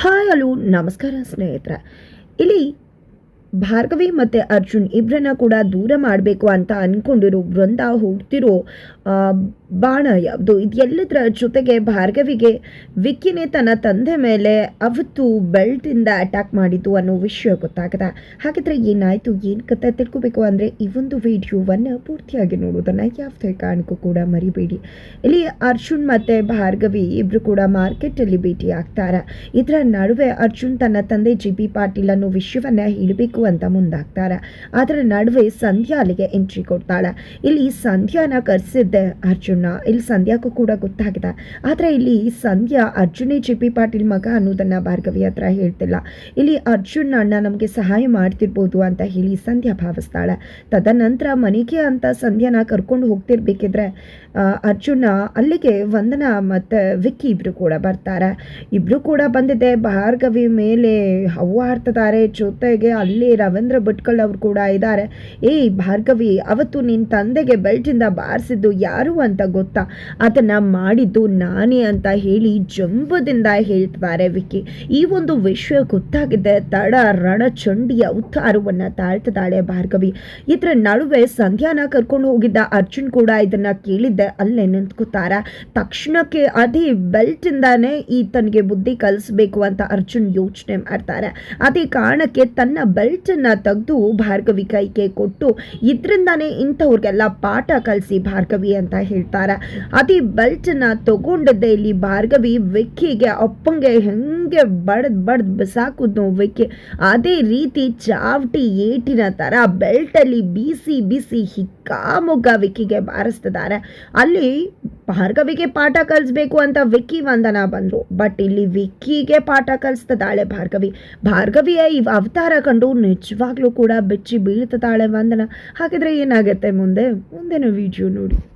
Hi hello, ನಮಸ್ಕಾರ ಸ್ನೇಹಿತರೆ. ಇಲ್ಲಿ ಭಾರ್ಗವಿ ಮತ್ತು ಅರ್ಜುನ್ ಇಬ್ಬರನ್ನ ಕೂಡ ದೂರ ಮಾಡಬೇಕು ಅಂತ ಅಂದ್ಕೊಂಡಿರೋ ವೃಂದ ಹೋಗ್ತಿರೋ ಬಾಣ ಯಾವುದು? ಇದೆಲ್ಲದರ ಜೊತೆಗೆ ಭಾರ್ಗವಿಗೆ ವಿಕ್ಕಿನೇ ತನ್ನ ತಂದೆ ಮೇಲೆ ಅವತ್ತು ಬೆಲ್ಟಿಂದ ಅಟ್ಯಾಕ್ ಮಾಡಿದ್ದು ಅನ್ನೋ ವಿಷಯ ಗೊತ್ತಾಗದ. ಹಾಗಿದ್ರೆ ಏನಾಯಿತು? ಏನು ಕತೆ ತಿಳ್ಕೋಬೇಕು ಅಂದರೆ ಈ ಒಂದು ವಿಡಿಯೋವನ್ನು ಪೂರ್ತಿಯಾಗಿ ನೋಡೋದನ್ನು ಯಾವುದೇ ಕಾರಣಕ್ಕೂ ಕೂಡ ಮರಿಬೇಡಿ. ಇಲ್ಲಿ ಅರ್ಜುನ್ ಮತ್ತು ಭಾರ್ಗವಿ ಇಬ್ಬರು ಕೂಡ ಮಾರ್ಕೆಟಲ್ಲಿ ಭೇಟಿ ಆಗ್ತಾರೆ. ಇದರ ನಡುವೆ ಅರ್ಜುನ್ ತನ್ನ ತಂದೆ ಜಿ ಬಿ ಪಾಟೀಲ್ ಅನ್ನೋ ವಿಷಯವನ್ನ ಹೇಳಬೇಕು ಅಂತ ಮುಂದಾಗ್ತಾರೆ. ಅದರ ನಡುವೆ ಸಂಧ್ಯಾ ಅಲ್ಲಿಗೆ ಎಂಟ್ರಿ ಕೊಡ್ತಾಳೆ. ಇಲ್ಲಿ ಸಂಧ್ಯಾನ ಕರೆಸಿದ್ದೆ ಅರ್ಜುನ. ಇಲ್ಲಿ ಸಂಧ್ಯಾಕ್ಕೂ ಕೂಡ ಗೊತ್ತಾಗಿದೆ. ಆದರೆ ಇಲ್ಲಿ ಸಂಧ್ಯಾ ಅರ್ಜುನೇ ಜಿ ಪಿ ಪಾಟೀಲ್ ಮಗ ಅನ್ನೋದನ್ನು ಭಾರ್ಗವಿ ಹತ್ರ ಹೇಳ್ತಿಲ್ಲ. ಇಲ್ಲಿ ಅರ್ಜುನ್ ಅಣ್ಣ ನಮಗೆ ಸಹಾಯ ಮಾಡ್ತಿರ್ಬೋದು ಅಂತ ಹೇಳಿ ಸಂಧ್ಯಾ ಭಾವಿಸ್ತಾಳೆ. ತದನಂತರ ಮನೆಗೆ ಅಂತ ಸಂಧ್ಯಾನ ಕರ್ಕೊಂಡು ಹೋಗ್ತಿರ್ಬೇಕಿದ್ರೆ ಅರ್ಜುನ ಅಲ್ಲಿಗೆ ವಂದನಾ ಮತ್ತು ವಿಕ್ಕಿ ಇಬ್ಬರು ಕೂಡ ಬರ್ತಾರೆ. ಇಬ್ರು ಕೂಡ ಬಂದಿದೆ. ಭಾರ್ಗವಿ ಮೇಲೆ ಹವ್ವಾಡ್ತಿದ್ದಾರೆ ಜೊತೆಗೆ ಅಲ್ಲಿ ರವೀಂದ್ರ ಭಟ್ಕಲ್ ಅವರು ಕೂಡ ಇದ್ದಾರೆ. ಏಯ್ ಭಾರ್ಗವಿ, ಅವತ್ತು ನಿನ್ನ ತಂದೆಗೆ ಬೆಲ್ಟಿಂದ ಬಾರಿಸಿದ್ದು ಯಾರು ಅಂತ ಗೊತ್ತಾ? ಅದನ್ನ ಮಾಡಿದ್ದು ನಾನೇ ಅಂತ ಹೇಳಿ ಜಂಬದಿಂದ ಹೇಳ್ತಾರೆ ವಿಕಿ ಈ ಒಂದು ವಿಷಯ ಗೊತ್ತಾಗಿದೆ. ತಡ ರಣಚಂಡಿಯ ಅವತಾರವನ್ನ ತಾಳ್ತಿದ್ದಾಳೆ ಭಾರ್ಗವಿ. ಇದರ ನಡುವೆ ಸಂಧ್ಯಾನ ಕರ್ಕೊಂಡು ಹೋಗಿದ್ದ ಅರ್ಜುನ್ ಕೂಡ ಇದನ್ನ ಕೇಳಿದ್ದೆ. ಅಲ್ಲೇ ನಿಂತ್ಕೋತಾರ. ತಕ್ಷಣಕ್ಕೆ ಅದೇ ಬೆಲ್ಟ್ ಇಂದಾನೆ ಈತನಿಗೆ ಬುದ್ಧಿ ಕಲಿಸ್ಬೇಕು ಅಂತ ಅರ್ಜುನ್ ಯೋಚನೆ ಮಾಡ್ತಾರೆ. ಅದೇ ಕಾರಣಕ್ಕೆ ತನ್ನ ಬೆಲ್ಟ್ ಅನ್ನ ತೆಗೆದು ಭಾರ್ಗವಿ ಕೈಗೆ ಕೊಟ್ಟು ಇದರಿಂದಾನೇ ಇಂಥವ್ರಿಗೆಲ್ಲ ಪಾಠ ಕಲಿಸಿ ಭಾರ್ಗವಿ ಅಂತ ಹೇಳ್ತಾರೆ. ಅದೇ ಅತಿ ನ ತಗೊಂಡದ್ದೆ ಇಲ್ಲಿ ಭಾರ್ಗವಿ ವಿಕ್ಕಿಗೆ ಅಪ್ಪಂಗೆ ಹೆಂಗೆ ಬಡ್ದ್ ಬಡ್ದ್ ಬಿಸಾಕುದ್ನು ವಿಕ್ಕಿ. ಅದೇ ರೀತಿ ಚಾವಟಿ ಏಟಿನ ತರ ಬೆಲ್ಟಲ್ಲಿ ಬೀಸಿ ಬೀಸಿ ಹಿಕ್ಕಾಮೊಗ್ಗ ವಿಕ್ಕಿಗೆ ಬಾರಿಸ್ತಿದ್ದಾರೆ ಅಲ್ಲಿ ಭಾರ್ಗವಿಗೆ ಪಾಠ ಕಲಿಸ್ಬೇಕು ಅಂತ ವಿಕ್ಕಿ ವಂದನ ಬಂದರು. ಬಟ್ ಇಲ್ಲಿ ವಿಕ್ಕಿಗೆ ಪಾಠ ಕಲಿಸ್ತದಾಳೆ ಭಾರ್ಗವಿ. ಭಾರ್ಗವಿಯ ಈ ಅವತಾರ ಕಂಡು ನಿಜವಾಗ್ಲೂ ಕೂಡ ಬೆಚ್ಚಿ ಬೀಳ್ತದಾಳೆ ವಂದನ. ಹಾಗಿದ್ರೆ ಏನಾಗುತ್ತೆ ಮುಂದೆ? ಮುಂದಿನ ವಿಡಿಯೋ ನೋಡಿ.